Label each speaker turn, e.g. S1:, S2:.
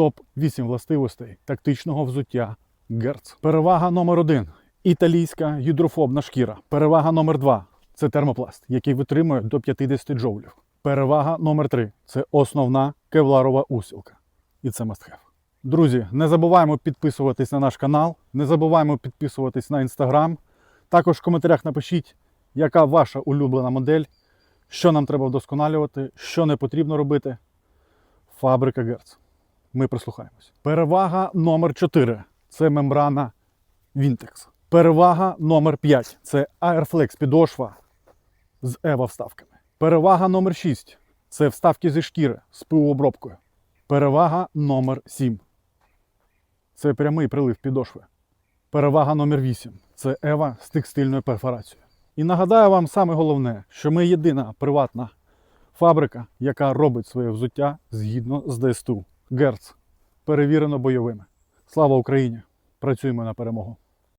S1: Топ-8 властивостей тактичного взуття Герц. Перевага номер 1 італійська гідрофобна шкіра. Перевага номер 2 це термопласт, який витримує до 50 джоулів. Перевага номер 3 це основна кевларова усілка. І це have. Друзі, не забуваємо підписуватись на наш канал, не забуваємо підписуватись на інстаграм. Також в коментарях напишіть, яка ваша улюблена модель, що нам треба вдосконалювати, що не потрібно робити. Фабрика Герц. Ми прислухаємось. Перевага номер 4 це мембрана Vintex. Перевага номер 5 це Airflex підошва з EVA вставками. Перевага номер 6 це вставки зі шкіри з пилообробкою. Перевага номер 7 це прямий прилив підошви. Перевага номер 8 це Ева з текстильною перфорацією. І нагадаю вам саме головне, що ми єдина приватна фабрика, яка робить своє взуття згідно з ДСТУ. Герц. Перевірено бойовими. Слава Україні! Працюємо на перемогу!